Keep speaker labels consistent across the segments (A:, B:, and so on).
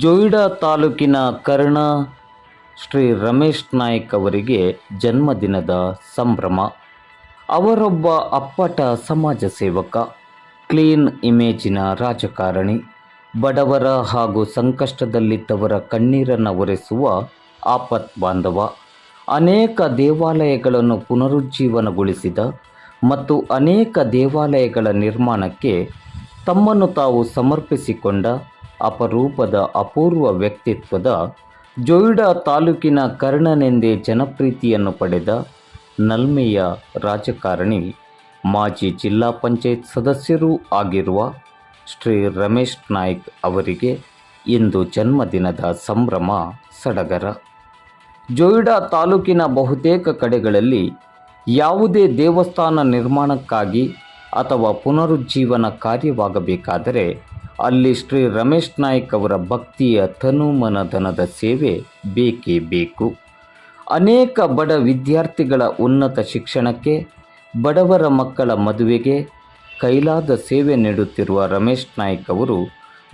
A: ಜೋಯಿಡಾ ತಾಲೂಕಿನ ಕರ್ಣ ಶ್ರೀ ರಮೇಶ್ ನಾಯಕ್ ಅವರಿಗೆ ಜನ್ಮದಿನದ ಸಂಭ್ರಮ. ಅವರೊಬ್ಬ ಅಪ್ಪಟ ಸಮಾಜ ಸೇವಕ, ಕ್ಲೀನ್ ಇಮೇಜಿನ ರಾಜಕಾರಣಿ, ಬಡವರ ಹಾಗೂ ಸಂಕಷ್ಟದಲ್ಲಿದ್ದವರ ಕಣ್ಣೀರನ್ನು ಒರೆಸುವ ಆಪತ್ ಬಾಂಧವ ಅನೇಕ ದೇವಾಲಯಗಳನ್ನು ಪುನರುಜ್ಜೀವನಗೊಳಿಸಿದ ಮತ್ತು ಅನೇಕ ದೇವಾಲಯಗಳ ನಿರ್ಮಾಣಕ್ಕೆ ತಮ್ಮನ್ನು ತಾವು ಸಮರ್ಪಿಸಿಕೊಂಡ ಅಪರೂಪದ ಅಪೂರ್ವ ವ್ಯಕ್ತಿತ್ವದ ಜೋಯಿಡಾ ತಾಲೂಕಿನ ಕರ್ಣನೆಂದೇ ಜನಪ್ರೀತಿಯನ್ನು ಪಡೆದ ನಲ್ಮೆಯ ರಾಜಕಾರಣಿ, ಮಾಜಿ ಜಿಲ್ಲಾ ಪಂಚಾಯತ್ ಸದಸ್ಯರೂ ಆಗಿರುವ ಶ್ರೀ ರಮೇಶ್ ನಾಯ್ಕ್ ಅವರಿಗೆ ಇಂದು ಜನ್ಮದಿನದ ಸಂಭ್ರಮ ಸಡಗರ. ಜೋಯಿಡಾ ತಾಲೂಕಿನ ಬಹುತೇಕ ಕಡೆಗಳಲ್ಲಿ ಯಾವುದೇ ದೇವಸ್ಥಾನ ನಿರ್ಮಾಣಕ್ಕಾಗಿ ಅಥವಾ ಪುನರುಜ್ಜೀವನ ಕಾರ್ಯವಾಗಬೇಕಾದರೆ ಅಲ್ಲಿ ಶ್ರೀ ರಮೇಶ್ ನಾಯ್ಕ್ ಅವರ ಭಕ್ತಿಯ ತನುಮನಧನದ ಸೇವೆ ಬೇಕೇ ಬೇಕು. ಅನೇಕ ಬಡ ವಿದ್ಯಾರ್ಥಿಗಳ ಉನ್ನತ ಶಿಕ್ಷಣಕ್ಕೆ, ಬಡವರ ಮಕ್ಕಳ ಮದುವೆಗೆ ಕೈಲಾದ ಸೇವೆ ನೀಡುತ್ತಿರುವ ರಮೇಶ್ ನಾಯ್ಕ್ ಅವರು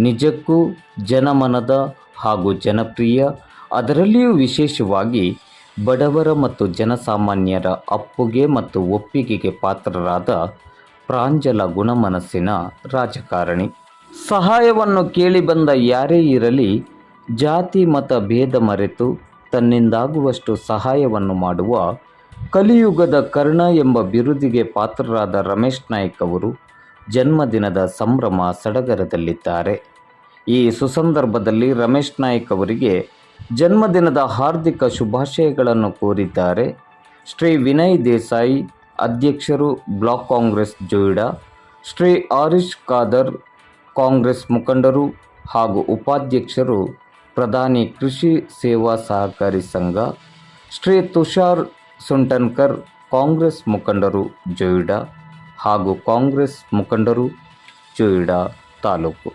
A: ನಿಜಕ್ಕೂ ಜನಮನದ ಹಾಗೂ ಜನಪ್ರಿಯ, ಅದರಲ್ಲಿಯೂ ವಿಶೇಷವಾಗಿ ಬಡವರ ಮತ್ತು ಜನಸಾಮಾನ್ಯರ ಅಪ್ಪುಗೆ ಮತ್ತು ಒಪ್ಪಿಗೆಗೆ ಪಾತ್ರರಾದ ಪ್ರಾಂಜಲ ಗುಣಮನಸ್ಸಿನ ರಾಜಕಾರಣಿ. ಸಹಾಯವನ್ನು ಕೇಳಿ ಬಂದ ಯಾರೇ ಇರಲಿ, ಜಾತಿ, ಮತ, ಭೇದ ಮರೆತು ತನ್ನಿಂದಾಗುವಷ್ಟು ಸಹಾಯವನ್ನು ಮಾಡುವ ಕಲಿಯುಗದ ಕರ್ಣ ಎಂಬ ಬಿರುದಿಗೆ ಪಾತ್ರರಾದ ರಮೇಶ್ ನಾಯ್ಕ್ ಅವರು ಜನ್ಮದಿನದ ಸಂಭ್ರಮ ಸಡಗರದಲ್ಲಿದ್ದಾರೆ. ಈ ಸುಸಂದರ್ಭದಲ್ಲಿ ರಮೇಶ್ ನಾಯ್ಕ್ ಅವರಿಗೆ ಜನ್ಮದಿನದ ಹಾರ್ದಿಕ ಶುಭಾಶಯಗಳನ್ನು ಕೋರಿದ್ದಾರೆ. ಶ್ರೀ ವಿನಯ್ ದೇಸಾಯಿ, ಅಧ್ಯಕ್ಷರು ಬ್ಲಾಕ್ ಕಾಂಗ್ರೆಸ್ ಜೋಯಿಡಾ, ಶ್ರೀ ಆರಿಶ್ ಖಾದರ್ ಕಾಂಗ್ರೆಸ್ ಮುಖಂಡರು ಹಾಗೂ ಉಪಾಧ್ಯಕ್ಷರು ಪ್ರಧಾನಿ ಕೃಷಿ ಸೇವಾ ಸಹಕಾರಿ ಸಂಘ, ಶ್ರೀ ತುಷಾರ್ ಸುಂಟನ್ಕರ್ ಕಾಂಗ್ರೆಸ್ ಮುಖಂಡರು ಜೋಯಿಡಾ ಹಾಗೂ ಕಾಂಗ್ರೆಸ್ ಮುಖಂಡರು ಜೋಯಿಡಾ ತಾಲೂಕು.